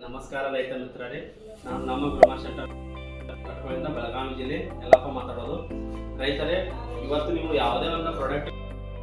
ನಮಸ್ಕಾರ ರೈತ ಮಿತ್ರರೇ. ನಾನು ನಮ್ಮ ಬ್ರಹ್ಮ ಶೆಟ್ಟರ್ ಬೆಳಗಾವಿ ಜಿಲ್ಲೆ ಎಲ್ಲಪ್ಪ ಮಾತಾಡೋದು. ರೈತರೇ, ಇವತ್ತು ನೀವು ಯಾವುದೇ ಒಂದು ಪ್ರಾಡಕ್ಟ್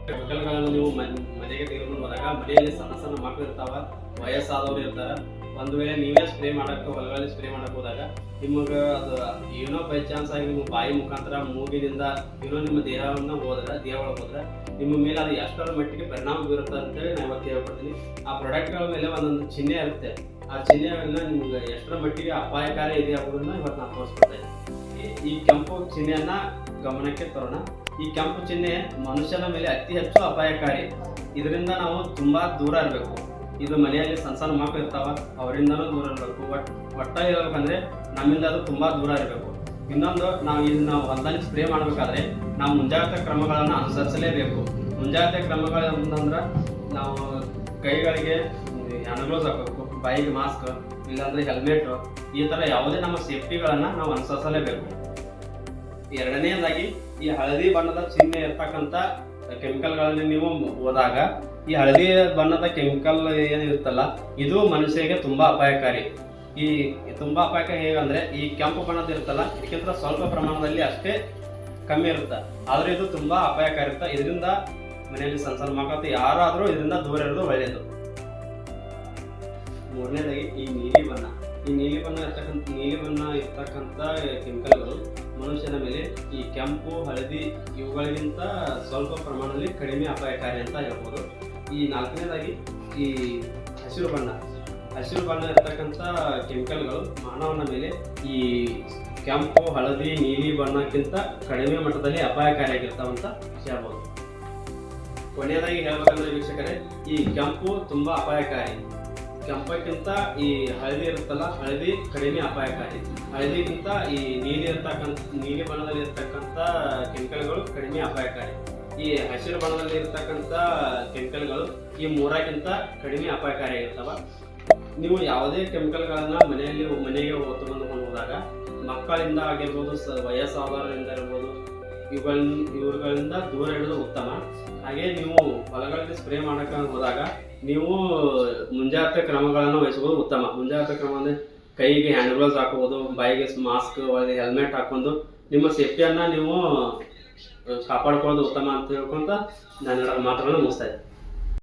ಕೆಮಿಕಲ್ಗಳನ್ನು ನೀವು ಮನ್- ಮನೆಗೆ ತೆಗೆದುಕೊಂಡು ಬಂದಾಗ ಮನೆಯಲ್ಲಿ ಸಣ್ಣ ಸಣ್ಣ ಮಕ್ಕಳು ಇರ್ತಾವ, ವಯಸ್ಸಾದವರು ಇರ್ತಾರ. ಒಂದು ವೇಳೆ ನೀವೇ ಸ್ಪ್ರೇ ಮಾಡಕ್ಕೆ, ಹೊಲಗಳಲ್ಲಿ ಸ್ಪ್ರೇ ಮಾಡಕ್ಕೆ ಹೋದಾಗ, ನಿಮಗೆ ಅದು ಏನೋ ಬೈ ಚಾನ್ಸ್ ಆಗಿ ನಿಮ್ಮ ಬಾಯಿ ಮುಖಾಂತರ ಮೂಗಿನಿಂದ ಏನೋ ನಿಮ್ಮ ದೇಹವನ್ನು ಹೋದ್ರೆ, ದೇಹ ಒಳಗೆ ಹೋದ್ರೆ, ನಿಮ್ಮ ಮೇಲೆ ಅದು ಎಷ್ಟರ ಮಟ್ಟಿಗೆ ಪರಿಣಾಮ ಬೀರುತ್ತೆ ಅಂತೇಳಿ ನಾನು ಇವತ್ತು ಹೇಳ್ಕೊಡ್ತೀನಿ ಆ ಪ್ರಾಡಕ್ಟ್ಗಳ ಮೇಲೆ ಒಂದೊಂದು ಚಿಹ್ನೆ ಇರುತ್ತೆ. ಆ ಚಿಹ್ನೆಗಳನ್ನ ನಿಮ್ಗೆ ಎಷ್ಟರ ಮಟ್ಟಿಗೆ ಅಪಾಯಕಾರಿ ಇದೆ ಅನ್ನೋದನ್ನ ಇವತ್ತು ನಾನು ತೋರಿಸ್ಕೊಡ್ತೇನೆ ಈ- ಈ ಕೆಂಪು ಚಿಹ್ನೆಯನ್ನ ಗಮನಕ್ಕೆ ತರೋಣ. ಈ ಕೆಂಪು ಚಿಹ್ನೆ ಮನುಷ್ಯನ ಮೇಲೆ ಅತಿ ಹೆಚ್ಚು ಅಪಾಯಕಾರಿ. ಇದರಿಂದ ನಾವು ತುಂಬಾ ದೂರ ಇರಬೇಕು. ಇದು ಮನೆಯಲ್ಲಿ ಸಣ್ಣ ಸಣ್ಣ ಮಕ್ಕಳು ಇರ್ತಾವ, ಅವರಿಂದನೂ ದೂರ ಇರಬೇಕು. ಒಟ್ ಒಟ್ಟ ಇರಬೇಕಂದ್ರೆ ನಮ್ಮಿಂದ ಅದು ತುಂಬಾ ದೂರ ಇರಬೇಕು. ಇನ್ನೊಂದು, ನಾವು ಇದನ್ನ ಹೊಲದಲ್ಲಿ ಸ್ಪ್ರೇ ಮಾಡಬೇಕಾದ್ರೆ ನಾವು ಮುಂಜಾಗ್ರತಾ ಕ್ರಮಗಳನ್ನು ಅನುಸರಿಸಲೇಬೇಕು. ಮುಂಜಾಗ್ರತೆ ಕ್ರಮಗಳು ಅಂತಂದ್ರೆ ನಾವು ಕೈಗಳಿಗೆ ಹ್ಯಾಂಡ್ ಹಾಕಬೇಕು, ಬಾಯಿಗೆ ಮಾಸ್ಕ್, ಇಲ್ಲಾಂದ್ರೆ ಹೆಲ್ಮೆಟ್, ಈ ತರ ಯಾವುದೇ ನಮ್ಮ ಸೇಫ್ಟಿಗಳನ್ನ ನಾವು ಅನುಸರಿಸಲೇಬೇಕು. ಎರಡನೇದಾಗಿ ಈ ಹಳದಿ ಬಣ್ಣದ ಚಿಹ್ನೆ ಇರ್ತಕ್ಕಂಥ ಕೆಮಿಕಲ್ಗಳಲ್ಲಿ ನೀವು ಹೋದಾಗ ಈ ಹಳದಿ ಬಣ್ಣದ ಕೆಮಿಕಲ್ ಏನಿರುತ್ತಲ್ಲ ಇದು ಮನುಷ್ಯರಿಗೆ ತುಂಬಾ ಅಪಾಯಕಾರಿ. ಈ ತುಂಬಾ ಅಪಾಯಕಾರಿ ಹೇಗಂದ್ರೆ, ಈ ಕೆಂಪು ಬಣ್ಣದ ಇರುತ್ತಲ್ಲ, ಇದಕ್ಕಿಂತ ಸ್ವಲ್ಪ ಪ್ರಮಾಣದಲ್ಲಿ ಅಷ್ಟೇ ಕಮ್ಮಿ ಇರುತ್ತೆ. ಆದ್ರೆ ಇದು ತುಂಬಾ ಅಪಾಯಕಾರಿ ಇರುತ್ತೆ. ಇದರಿಂದ ಮನೆಯಲ್ಲಿ ಸಣ್ಣ ಸಣ್ಣ ಮಕ್ಕಳು ಯಾರಾದರೂ ಇದರಿಂದ ದೂರ ಇರೋದು ಒಳ್ಳೆಯದು ಮೂರನೇದಾಗಿ ಈ ನೀಲಿ ಬಣ್ಣ. ಈ ನೀಲಿ ಬಣ್ಣ ಇರ್ತಕ್ಕಂಥ ನೀಲಿ ಬಣ್ಣ ಇರ್ತಕ್ಕಂಥ ಕೆಮಿಕಲ್ಗಳು ಮನುಷ್ಯನ ಮೇಲೆ ಈ ಕೆಂಪು, ಹಳದಿ ಇವುಗಳಿಗಿಂತ ಸ್ವಲ್ಪ ಪ್ರಮಾಣದಲ್ಲಿ ಕಡಿಮೆ ಅಪಾಯಕಾರಿ ಅಂತ ಹೇಳ್ಬೋದು. ಈ ನಾಲ್ಕನೇದಾಗಿ ಈ ಹಸಿರು ಬಣ್ಣ. ಹಸಿರು ಬಣ್ಣ ಇರ್ತಕ್ಕಂಥ ಕೆಮಿಕಲ್ಗಳು ಮಾನವನ ಮೇಲೆ ಈ ಕೆಂಪು, ಹಳದಿ, ನೀಲಿ ಬಣ್ಣಕ್ಕಿಂತ ಕಡಿಮೆ ಮಟ್ಟದಲ್ಲಿ ಅಪಾಯಕಾರಿಯಾಗಿರ್ತಾವಂತ ಹೇಳ್ಬೋದು. ಕೊನೆಯದಾಗಿ ಹೇಳ್ಬೇಕಂದ್ರೆ ವೀಕ್ಷಕರೇ, ಈ ಕೆಂಪು ತುಂಬಾ ಅಪಾಯಕಾರಿ. ಕೆಂಪಕ್ಕಿಂತ ಈ ಹಳದಿ ಇರುತ್ತಲ್ಲ, ಹಳದಿ ಕಡಿಮೆ ಅಪಾಯಕಾರಿ. ಹಳದಿಗಿಂತ ಈ ನೀಲಿ ಇರ್ತಕ್ಕಂಥ, ನೀಲಿ ಬಣ್ಣದಲ್ಲಿ ಇರ್ತಕ್ಕಂಥ ಕೆಮಿಕಲ್ಗಳು ಕಡಿಮೆ ಅಪಾಯಕಾರಿ. ಈ ಹಸಿರು ಬಣ್ಣದಲ್ಲಿ ಇರ್ತಕ್ಕಂಥ ಕೆಮಿಕಲ್ಗಳು ಈ ಮೂರಕ್ಕಿಂತ ಕಡಿಮೆ ಅಪಾಯಕಾರಿ ಆಗಿರ್ತವ. ನೀವು ಯಾವುದೇ ಕೆಮಿಕಲ್ಗಳನ್ನು ಮನೆಯಲ್ಲಿ, ಮನೆಗೆ ತಗೊಂಡು ಹೋದಾಗ ಮಕ್ಕಳಿಂದ ಆಗಿರ್ಬೋದು, ಸ ವಯಸ್ಸಾದವರಿಂದ ಇರ್ಬೋದು ಇವುಗಳಿಂದ ಇವುಗಳಿಂದ ದೂರ ಹಿಡಿದು ಉತ್ತಮ. ಹಾಗೆ ನೀವು ಹೊಲಗಳಲ್ಲಿ ಸ್ಪ್ರೇ ಮಾಡಕ್ಕೆ ಹೋದಾಗ ನೀವು ಮುಂಜಾಗ್ರತೆ ಕ್ರಮಗಳನ್ನು ವಹಿಸುವುದು ಉತ್ತಮ. ಮುಂಜಾಗ್ರತೆ ಕ್ರಮ ಅಂದರೆ ಕೈಗೆ ಹ್ಯಾಂಡ್ ಗ್ಲೋಸ್ ಹಾಕೋದು ಬಾಯಿಗೆ ಮಾಸ್ಕ್ ಒಳಗೆ ಹೆಲ್ಮೆಟ್ ಹಾಕೊಂಡು ನಿಮ್ಮ ಸೇಫ್ಟಿಯನ್ನು ನೀವು, ಕಾಪಾಡ್ಕೊಳ್ಳೋದು ಉತ್ತಮ ಅಂತ ಹೇಳ್ಕೊಂತ ನಾನು ಮಾತುಗಳನ್ನು ಮುಗಿಸ್ತಾ ಇದ್ದೀನಿ.